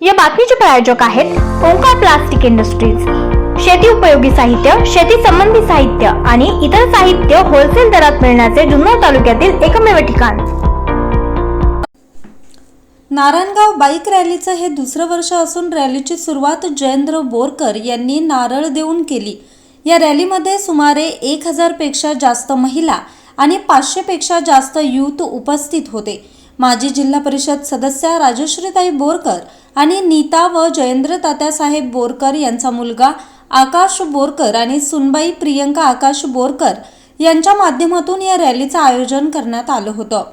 या बातमीचे प्रायोजक आहेत ओंकार प्लास्टिक इंडस्ट्रीज. शेती उपयोगी साहित्य शेती संबंधी साहित्य आणि इतर साहित्य होलसेल दरात मिळण्याचे जुन्नर तालुक्यातील एकमेव ठिकाण. नारायणगाव बाईक रॅलीचं हे दुसरं वर्ष असून रॅलीची सुरुवात जयेंद्र बोरकर यांनी नारळ देऊन केली. या रॅलीमध्ये सुमारे एक हजारपेक्षा जास्त महिला आणि पाचशेपेक्षा जास्त युथ उपस्थित होते. माजी जिल्हा परिषद सदस्या राजश्रीताई बोरकर आणि नीता व जयेंद्र तात्यासाहेब बोरकर यांचा मुलगा आकाश बोरकर आणि सुनबाई प्रियंका आकाश बोरकर यांच्या माध्यमातून या रॅलीचं आयोजन करण्यात आलं होतं.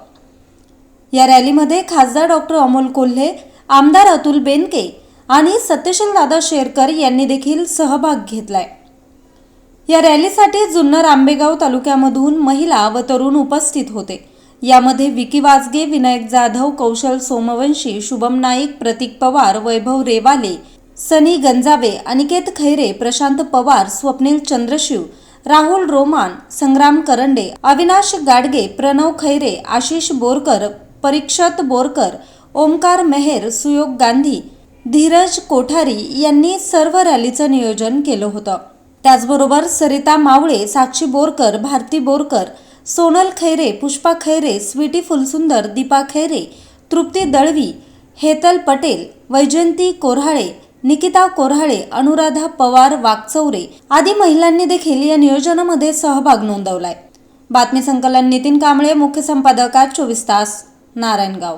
या रॅलीमध्ये खासदार डॉक्टर अमोल कोल्हे आमदार अतुल बेनके आणि सत्यशील दादा शेरकर यांनी देखील सहभाग घेतलाय. या रॅलीसाठी जुन्नर आंबेगाव तालुक्यामधून महिला व तरुण उपस्थित होते. यामध्ये विकी वाजगे विनायक जाधव कौशल सोमवंशी शुभम नाईक प्रतीक पवार वैभव रेवाले सनी गंजावे अनिकेत खैरे प्रशांत पवार स्वप्नील चंद्रशिव राहुल रोमान संग्राम करंडे अविनाश गाडगे प्रणव खैरे आशिष बोरकर परीक्षत बोरकर ओमकार मेहेर सुयोग गांधी धीरज कोठारी यांनी सर्व रॅलीचं नियोजन केलं होतं. त्याचबरोबर सरिता मावळे साक्षी बोरकर भारती बोरकर सोनल खैरे पुष्पा खैरे स्वीटी फुलसुंदर दीपा खैरे तृप्ती दळवी हेतल पटेल वैजयंती कोऱ्हाळे निकिता कोऱ्हाळे अनुराधा पवार वाकचौरे आदी महिलांनी देखील या नियोजनामध्ये सहभाग नोंदवलाय. बातमी संकलन नितीन कांबळे मुख्य संपादक आज चोवीस तास नारायणगाव.